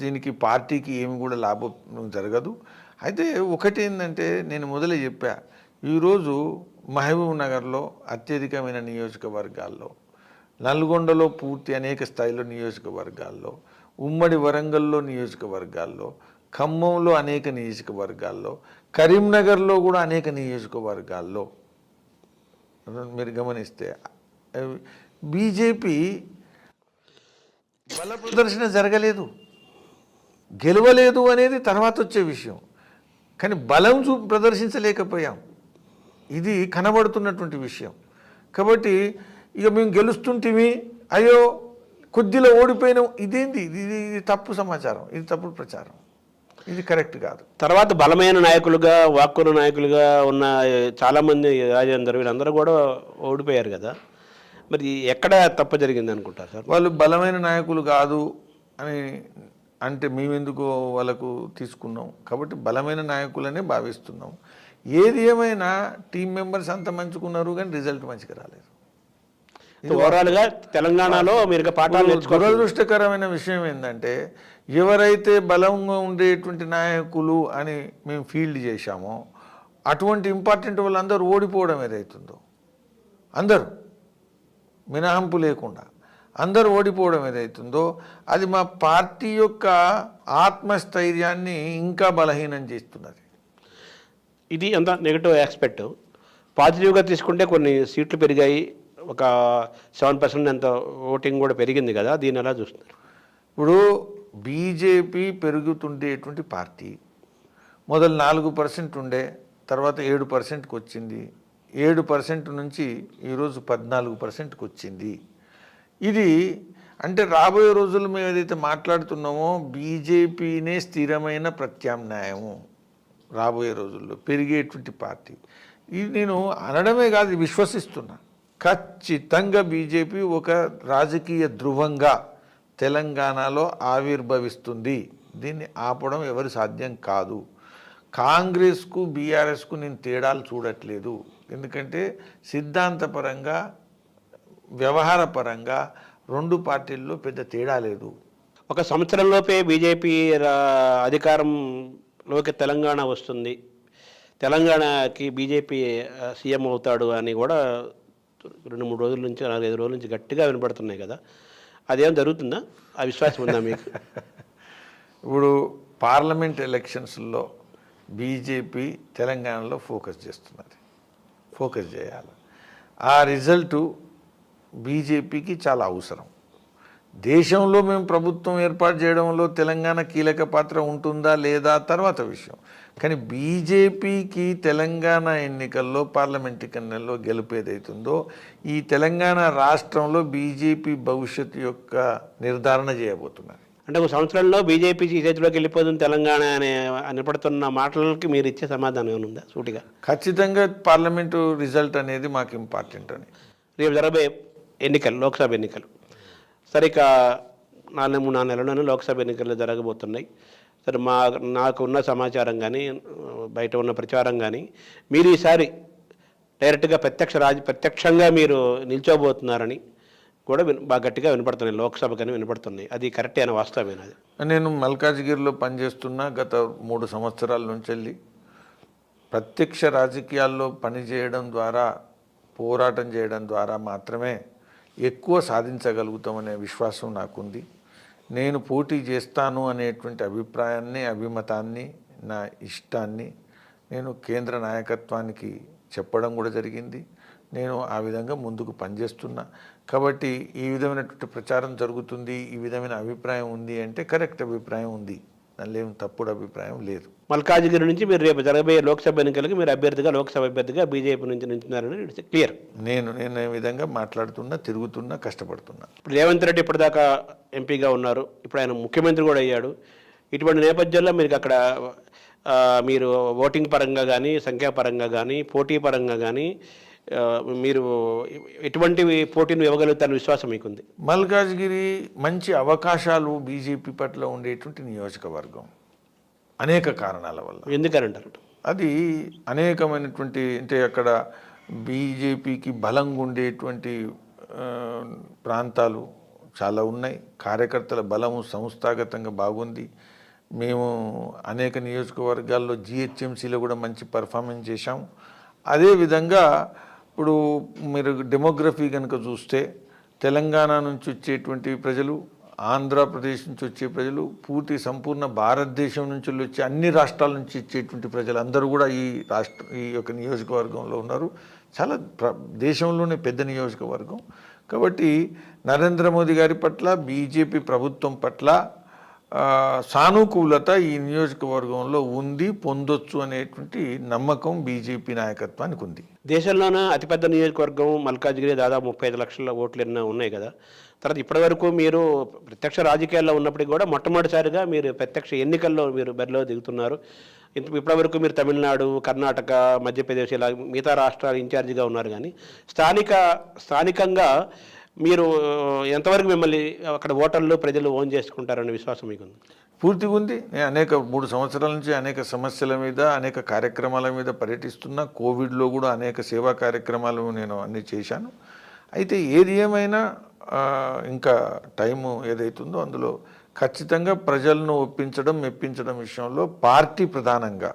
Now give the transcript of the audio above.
దీనికి పార్టీకి ఏమి కూడా లాభం జరగదు. అయితే ఒకటి ఏంటంటే నేను మొదలే చెప్పా ఈరోజు మహబూబ్ నగర్లో అత్యధికమైన నియోజకవర్గాల్లో నల్గొండలో పూర్తి అనేక స్థాయిలో నియోజకవర్గాల్లో ఉమ్మడి వరంగల్లో నియోజకవర్గాల్లో ఖమ్మంలో అనేక నియోజకవర్గాల్లో కరీంనగర్లో కూడా అనేక నియోజకవర్గాల్లో. మీరు గమనిస్తే బీజేపీ బల ప్రదర్శన జరగలేదు. గెలవలేదు అనేది తర్వాత వచ్చే విషయం. కానీ బలం చూ ప్రదర్శించలేకపోయాం. ఇది కనబడుతున్నటువంటి విషయం. కాబట్టి ఇక మేము గెలుస్తుంటిమి అయ్యో కొద్దిలో ఓడిపోయినాం. ఇదేంది? ఇది ఇది తప్పు సమాచారం. ఇది తప్పుడు ప్రచారం. ఇది కరెక్ట్ కాదు. తర్వాత బలమైన నాయకులుగా వాక్కున్న నాయకులుగా ఉన్న చాలామంది రాజేందర్ వీళ్ళందరూ కూడా ఓడిపోయారు కదా. మరి ఎక్కడ తప్పు జరిగింది అనుకుంటారు సార్? వాళ్ళు బలమైన నాయకులు కాదు అని అంటే మేమెందుకు వాళ్ళకు తీసుకున్నాం? కాబట్టి బలమైన నాయకులనే భావిస్తున్నాం. ఏది ఏమైనా టీం మెంబర్స్ అంత మంచుకున్నారు కానీ రిజల్ట్ మంచిగా రాలేదు. ఓవరాల్గా తెలంగాణలో మీరు పాఠాలు దురదృష్టకరమైన విషయం ఏంటంటే ఎవరైతే బలంగా ఉండేటువంటి నాయకులు అని మేము ఫీల్డ్ చేశామో అటువంటి ఇంపార్టెంట్ వాళ్ళందరూ ఓడిపోవడం ఏదైతుందో అందరూ మినహాంపు లేకుండా అందరూ ఓడిపోవడం ఏదైతుందో అది మా పార్టీ యొక్క ఆత్మస్థైర్యాన్ని ఇంకా బలహీనం చేస్తున్నది. ఇది అంత నెగిటివ్ ఆస్పెక్ట్ పాజిటివ్గా తీసుకుంటే కొన్ని సీట్లు పెరిగాయి. ఒక సెవెన్ పర్సెంట్ ఎంత ఓటింగ్ కూడా పెరిగింది కదా దీన్ని ఎలా చూస్తున్నారు? ఇప్పుడు బీజేపీ పెరుగుతుండేటువంటి పార్టీ. మొదలు నాలుగు పర్సెంట్ ఉండే తర్వాత ఏడు పర్సెంట్కి వచ్చింది ఏడు పర్సెంట్ నుంచి ఈరోజు పద్నాలుగు పర్సెంట్కి వచ్చింది ఇది అంటే రాబోయే రోజుల్లో మేము ఏదైతే మాట్లాడుతున్నామో బీజేపీనే స్థిరమైన ప్రత్యామ్నాయము రాబోయే రోజుల్లో పెరిగేటువంటి పార్టీ. ఇది నేను అనడమే కాదు విశ్వసిస్తున్నా. ఖచ్చితంగా బీజేపీ ఒక రాజకీయ ధృవంగా తెలంగాణలో ఆవిర్భవిస్తుంది. దీన్ని ఆపడం ఎవరు సాధ్యం కాదు. కాంగ్రెస్కు బీఆర్ఎస్కు నేను తేడాలు చూడట్లేదు. ఎందుకంటే సిద్ధాంతపరంగా వ్యవహారపరంగా రెండు పార్టీల్లో పెద్ద తేడా లేదు. ఒక సంవత్సరంలోపే బీజేపీ అధికారంలోకి తెలంగాణ వస్తుంది. తెలంగాణకి బీజేపీ సీఎం అవుతాడు అని కూడా రెండు మూడు రోజుల నుంచి నాలుగైదు రోజుల నుంచి గట్టిగా వినపడుతున్నాయి కదా. అదేం జరుగుతుందా? ఆ విశ్వాసం ఉందా మీకు? ఇప్పుడు పార్లమెంట్ ఎలక్షన్స్లో బీజేపీ తెలంగాణలో ఫోకస్ చేస్తున్నది. ఫోకస్ చేయాలి. ఆ రిజల్టు బీజేపీకి చాలా అవసరం. దేశంలో మేము ప్రభుత్వం ఏర్పాటు చేయడంలో తెలంగాణ కీలక పాత్ర ఉంటుందా లేదా తర్వాత విషయం. కానీ బీజేపీకి తెలంగాణ ఎన్నికల్లో పార్లమెంట్ ఎన్నికల్లో గెలుపు ఏదైతుందో ఈ తెలంగాణ రాష్ట్రంలో బీజేపీ భవిష్యత్తు యొక్క నిర్ధారణ చేయబోతున్నది. అంటే ఒక సంవత్సరంలో బీజేపీ ఈ చేతిలోకి వెళ్ళిపోతుంది తెలంగాణ అనే వినపడుతున్న మాటలకి మీరు ఇచ్చే సమాధానం ఏమైనా ఉందా సూటిగా? ఖచ్చితంగా పార్లమెంటు రిజల్ట్ అనేది మాకు ఇంపార్టెంట్ అని. రేపు జరగబోయే ఎన్నికలు లోక్సభ ఎన్నికలు. సరే ఇక నాలుగు మూడు నాలుగు నెలలోనే లోక్సభ ఎన్నికలు జరగబోతున్నాయి. సరే మా నాకు ఉన్న సమాచారం కానీ బయట ఉన్న ప్రచారం కానీ మీరు ఈసారి డైరెక్ట్గా ప్రత్యక్ష రాజ ప్రత్యక్షంగా మీరు నిల్చోబోతున్నారని కూడా విన్ బాగా గట్టిగా వినపడుతున్నాయి. లోక్సభ కానీ వినపడుతున్నాయి. అది కరెక్టే అయిన వాస్తవమేనా అది? నేను మల్కాజ్గిరిలో పనిచేస్తున్నా గత మూడు సంవత్సరాల నుంచి వెళ్ళి ప్రత్యక్ష రాజకీయాల్లో పనిచేయడం ద్వారా పోరాటం చేయడం ద్వారా మాత్రమే ఎక్కువ సాధించగలుగుతామనే విశ్వాసం నాకుంది. నేను పోటీ చేస్తాను అనేటువంటి అభిప్రాయాన్ని అభిమతాన్ని నా ఇష్టాన్ని నేను కేంద్ర నాయకత్వానికి చెప్పడం కూడా జరిగింది. నేను ఆ విధంగా ముందుకు పనిచేస్తున్నా. కాబట్టి ఈ విధమైనటువంటి ప్రచారం జరుగుతుంది ఈ విధమైన అభిప్రాయం ఉంది అంటే కరెక్ట్ అభిప్రాయం ఉంది. దానిలో ఏం తప్పుడు అభిప్రాయం లేదు. మల్కాజిగిరి నుంచి మీరు రేపు జరగబోయే లోక్సభ ఎన్నికలకి మీరు అభ్యర్థిగా లోక్సభ అభ్యర్థిగా బీజేపీ నుంచి నించున్నారని క్లియర్. నేను నేను ఈ విధంగా మాట్లాడుతున్నా తిరుగుతున్నా కష్టపడుతున్నా. ఇప్పుడు రేవంత్ రెడ్డి ఇప్పటిదాకా ఎంపీగా ఉన్నారు. ఇప్పుడు ఆయన ముఖ్యమంత్రి కూడా అయ్యాడు. ఇటువంటి నేపథ్యంలో మీకు అక్కడ మీరు ఓటింగ్ పరంగా కానీ సంఖ్యాపరంగా కానీ పోటీ పరంగా కానీ మీరు ఎటువంటి పోటీని ఇవ్వగలుగుతారని విశ్వాసం మీకుంది? మల్కాజ్గిరి మంచి అవకాశాలు బీజేపీ పట్ల ఉండేటువంటి నియోజకవర్గం. అనేక కారణాల వల్ల. ఎందుకని అంటారు అది అనేకమైనటువంటి అంటే అక్కడ బీజేపీకి బలంగా ఉండేటువంటి ప్రాంతాలు చాలా ఉన్నాయి. కార్యకర్తల బలము సంస్థాగతంగా బాగుంది. మేము అనేక నియోజకవర్గాల్లో జిహెచ్ఎంసీలో కూడా మంచి పర్ఫార్మెన్స్ చేశాం. అదేవిధంగా ఇప్పుడు మీరు డెమోగ్రఫీ కనుక చూస్తే తెలంగాణ నుంచి వచ్చేటువంటి ప్రజలు ఆంధ్రప్రదేశ్ నుంచి వచ్చే ప్రజలు పూర్తి సంపూర్ణ భారతదేశం నుంచి వచ్చే అన్ని రాష్ట్రాల నుంచి వచ్చేటువంటి ప్రజలు అందరూ కూడా ఈ రాష్ట్ర ఈ యొక్క నియోజకవర్గంలో ఉన్నారు. చాలా ప్ర దేశంలోనే పెద్ద నియోజకవర్గం. కాబట్టి నరేంద్ర మోదీ గారి పట్ల బీజేపీ ప్రభుత్వం పట్ల సానుకూలత ఈ నియోజకవర్గంలో ఉంది పొందొచ్చు అనేటువంటి నమ్మకం బీజేపీ నాయకత్వానికి ఉంది. దేశంలోనే అతిపెద్ద నియోజకవర్గం మల్కాజ్గిరి దాదాపు ముప్పై ఐదు లక్షల ఓట్లు ఎన్నో ఉన్నాయి కదా. తర్వాత ఇప్పటివరకు మీరు ప్రత్యక్ష రాజకీయాల్లో ఉన్నప్పటికీ కూడా మొట్టమొదటిసారిగా మీరు ప్రత్యక్ష ఎన్నికల్లో మీరు బరిలో దిగుతున్నారు. ఇప్పటివరకు మీరు తమిళనాడు కర్ణాటక మధ్యప్రదేశ్ ఇలా మిగతా రాష్ట్రాలు ఇన్ఛార్జిగా ఉన్నారు కానీ స్థానిక స్థానికంగా మీరు ఎంతవరకు మిమ్మల్ని అక్కడ ఓటర్లు ప్రజలు ఓన్ చేసుకుంటారనే విశ్వాసం మీకుంది? పూర్తిగా ఉంది. నేను అనేక మూడు సంవత్సరాల నుంచి అనేక సమస్యల మీద అనేక కార్యక్రమాల మీద పర్యటిస్తున్నా కోవిడ్లో కూడా అనేక సేవా కార్యక్రమాలు నేను అన్ని చేశాను. అయితే ఏది ఏమైనా ఇంకా టైము ఏదైతుందో అందులో ఖచ్చితంగా ప్రజలను ఒప్పించడం మెప్పించడం విషయంలో పార్టీ ప్రధానంగా